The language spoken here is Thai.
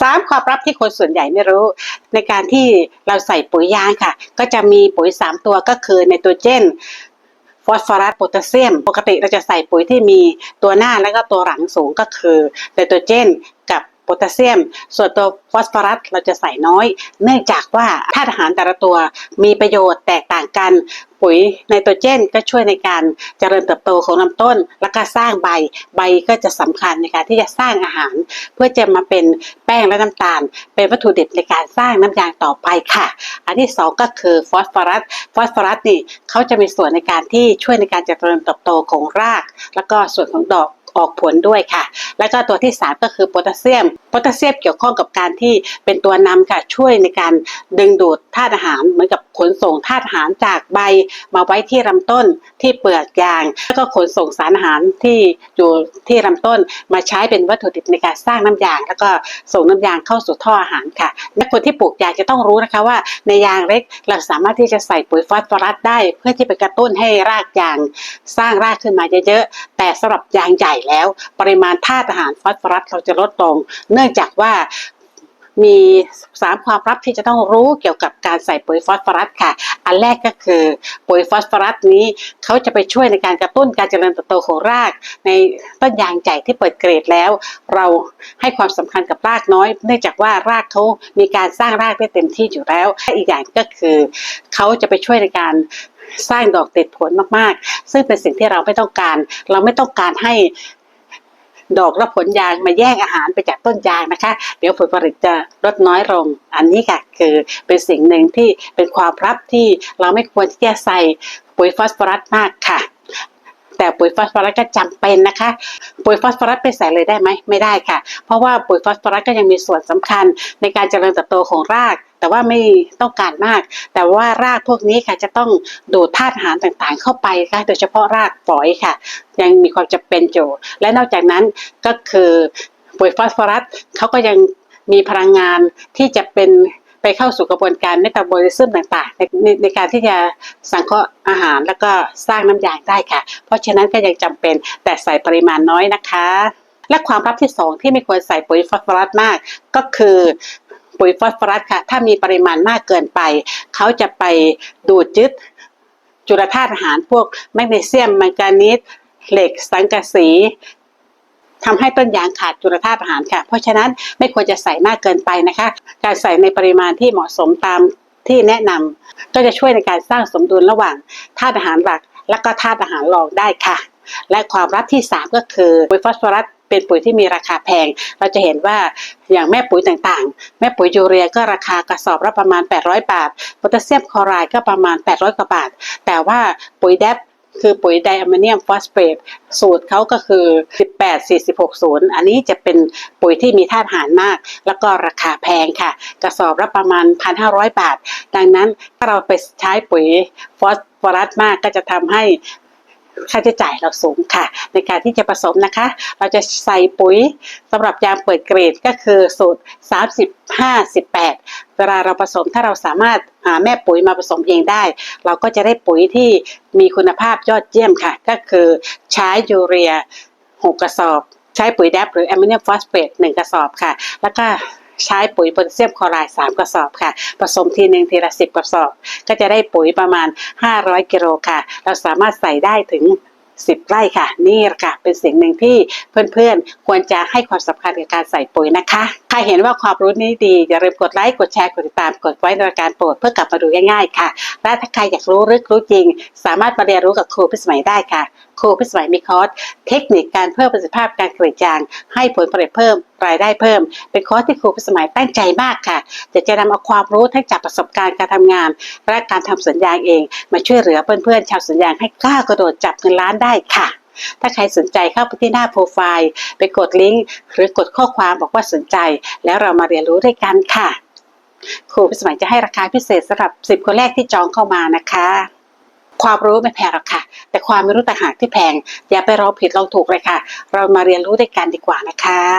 สามความลับที่คนส่วนใหญ่ไม่รู้ ในการที่เราใส่ปุ๋ยยางค่ะ ก็จะมีปุ๋ย 3 ตัวก็คือไนโตรเจนฟอสฟอรัสโพแทสเซียม ปกติเราจะใส่ปุ๋ยที่มีตัวหน้าและก็ตัวหลังสูงก็คือไนโตรเจน พแทสเซียม ส่วนตัวฟอสฟอรัสเราจะใส่น้อย เนื่องจากว่าธาตุอาหารแต่ละตัวมีประโยชน์แตกต่างกัน ปุ๋ยไนโตรเจนก็ช่วยในการเจริญเติบโตของลำต้น แล้วก็สร้างใบ ใบก็จะสำคัญในการที่จะสร้างอาหาร เพื่อจะมาเป็นแป้งและน้ำตาล เป็นวัตถุดิบในการสร้างน้ำยางต่อไปค่ะ อันที่สองก็คือฟอสฟอรัส ฟอสฟอรัสนี่เขาจะมีส่วนในการที่ช่วยในการเจริญเติบโตของราก แล้วก็ส่วนของดอก ออกผลด้วยค่ะ แล้วก็ตัวที่ 3 ก็คือโพแทสเซียมโพแทสเซียมเกี่ยวข้องกับการที่เป็นตัวนำค่ะช่วยในการดึงดูดธาตุอาหารเหมือนกับขนส่งธาตุอาหารจากใบมาไว้ที่ลำต้นที่เปลือกยาง แล้วก็ขนส่งสารอาหารที่อยู่ที่ลำต้นมาใช้เป็นวัตถุดิบในการสร้างน้ำยาง แล้วก็ส่งน้ำยางเข้าสู่ท่ออาหารค่ะและคนที่ปลูกยางจะต้องรู้นะคะว่าในยางเล็กเราสามารถที่จะใส่ปุ๋ยฟอสฟอรัสได้ เพื่อที่ไปกระตุ้นให้รากยางสร้างรากขึ้นมาเยอะๆแต่สำหรับยางใหญ่แล้ว ปริมาณธาตุอาหารฟอสฟอรัสเราจะลดลง เนื่องจากว่ามีสามความลับที่จะต้องรู้เกี่ยวกับการใส่ปุ๋ยฟอสฟอรัสค่ะ อันแรกก็คือปุ๋ยฟอสฟอรัสนี้เขาจะไปช่วยในการกระตุ้นการเจริญเติบโตของราก ในต้นยางใหญ่ที่เปิดเกรดแล้ว เราให้ความสำคัญกับรากน้อย เนื่องจากว่ารากเขามีการสร้างรากได้เต็มที่อยู่แล้วและอีกอย่างก็คือเขาจะไปช่วยในการสร้างดอกติดผลมากๆ ซึ่งเป็นสิ่งที่เราไม่ต้องการ เราไม่ต้องการให้ ดอกและผลยางมาแย่งอาหารไปจากต้นยางนะคะ เดี๋ยวผลผลิตจะลดน้อยลง อันนี้ค่ะคือเป็นสิ่งหนึ่งที่เป็นความลับที่เราไม่ควรที่จะใส่ปุ๋ยฟอสฟอรัสมากค่ะ แต่ปุ๋ยฟอสฟอรัสก็จำเป็นนะคะ ปุ๋ยฟอสฟอรัสไปใส่เลยได้ไหมไม่ได้ค่ะ เพราะว่าปุ๋ยฟอสฟอรัสก็ยังมีส่วนสำคัญในการเจริญเติบโตของรากแต่ว่าไม่ต้องการมาก แต่ว่ารากพวกนี้ค่ะจะต้องดูดธาตุอาหารต่างๆ เข้าไปค่ะ โดยเฉพาะรากฝอยค่ะ ยังมีความจำเป็นอยู่ และนอกจากนั้นก็คือปุ๋ยฟอสฟอรัสเขาก็ยังมีพลังงานที่จะเป็น ไปเข้าสู่กระบวนการเมตาบอลิซึมต่างๆในในการที่จะสังเคราะห์อาหารแล้วก็สร้างน้ำยางได้ค่ะ เพราะฉะนั้นก็ยังจำเป็นแต่ใส่ปริมาณน้อยนะคะ และความลับที่สองที่ไม่ควรใส่ปุ๋ยฟอสฟอรัสมาก ก็คือปุ๋ยฟอสฟอรัสค่ะ ถ้ามีปริมาณมากเกินไป เขาจะไปดูดจึดจุลธาตุอาหารพวกแมกนีเซียมแมงกานีสเหล็กสังกะสี ทำให้ต้นยางขาดจุลธาตุอาหารค่ะ เพราะฉะนั้นไม่ควรจะใส่มากเกินไปนะคะ การใส่ในปริมาณที่เหมาะสมตามที่แนะนำก็จะช่วยในการสร้างสมดุลระหว่างธาตุอาหารหลัก และก็ธาตุอาหารรองได้ค่ะ และความลับที่ 3 ก็คือปุ๋ยฟอสฟอรัสเป็นปุ๋ยที่มีราคาแพง เราจะเห็นว่าอย่างแม่ปุ๋ยต่างๆ แม่ปุ๋ยยูเรียก็ราคากระสอบละประมาณ 800 บาท โพแทสเซียมคลอไรด์ก็ประมาณ 800 กว่าบาท แต่ว่าปุ๋ยแดป คือปุ๋ยไดอะมอนเนียมฟอสเฟตสูตรเขาก็คือ 18 40 60 อันนี้จะเป็นปุ๋ยที่มีธาตุอาหารมาก แล้วก็ราคาแพงค่ะ กระสอบละประมาณ 1,500 บาท ดังนั้นถ้าเราไปใช้ปุ๋ยฟอสฟอรัสมากก็จะทำให้ ค่าใช้จ่ายเราสูงค่ะ ในการที่จะผสมนะคะ เราจะใส่ปุ๋ยสำหรับยางเปิดเกรดก็คือสูตร 30 58 เวลาเราผสมถ้าเราสามารถหาแม่ปุ๋ยมาผสมเองได้ เราก็จะได้ปุ๋ยที่มีคุณภาพยอดเยี่ยมค่ะ ก็คือใช้ยูเรีย 6 กระสอบ ใช้ปุ๋ยแดปหรือแอมโมเนียมฟอสเฟต1กระสอบค่ะ แล้วก็ ใช้ปุ๋ยโพแทสเซียมคลอไรด์3กระสอบค่ะ ผสมทีหนึ่งทีละ10กระสอบ ก็จะได้ปุ๋ยประมาณ 500 กิโลค่ะ เราสามารถใส่ได้ถึง10ไร่ค่ะ นี่ค่ะ เป็นสิ่งหนึ่งที่เพื่อนๆ ควรจะให้ความสำคัญกับการใส่ปุ๋ยนะคะใครเห็นว่าความรู้นี้ดี อย่าลืมกดไลค์ กดแชร์ กดติดตาม กดไว้ในรายการโปรดเพื่อกลับมาดูง่ายๆค่ะ และถ้าใครอยากรู้ลึกรู้จริง สามารถมาเรียนรู้กับครูพิสมัยได้ค่ะ ครูพิสมัยมีคอร์สเทคนิคการเพิ่มประสิทธิภาพการกรีดยาง ให้ผลผลิตเพิ่มรายได้เพิ่ม เป็นคอร์สที่ครูพิสมัยตั้งใจมากค่ะจะจะนำเอาความรู้ทั้งจากประสบการณ์การทำงาน และการทำสวนยาเอง มาช่วยเหลือเพื่อนๆชาวสวนยาให้กล้ากระโดดจับเงินล้านได้ค่ะ ถ้าใครสนใจเข้าไปที่หน้าโปรไฟล์ไปกดลิงก์หรือกดข้อความบอกว่าสนใจ แล้วเรามาเรียนรู้ด้วยกันค่ะครูพิสมัยจะให้ราคาพิเศษสำหรับ 10 คนแรกที่จองเข้ามานะคะ ความรู้ไม่แพงหรอกค่ะ แต่ความไม่รู้ต่างหากที่แพง อย่าไปรอผิดลองถูกเลยค่ะ เรามาเรียนรู้ด้วยกันดีกว่านะคะ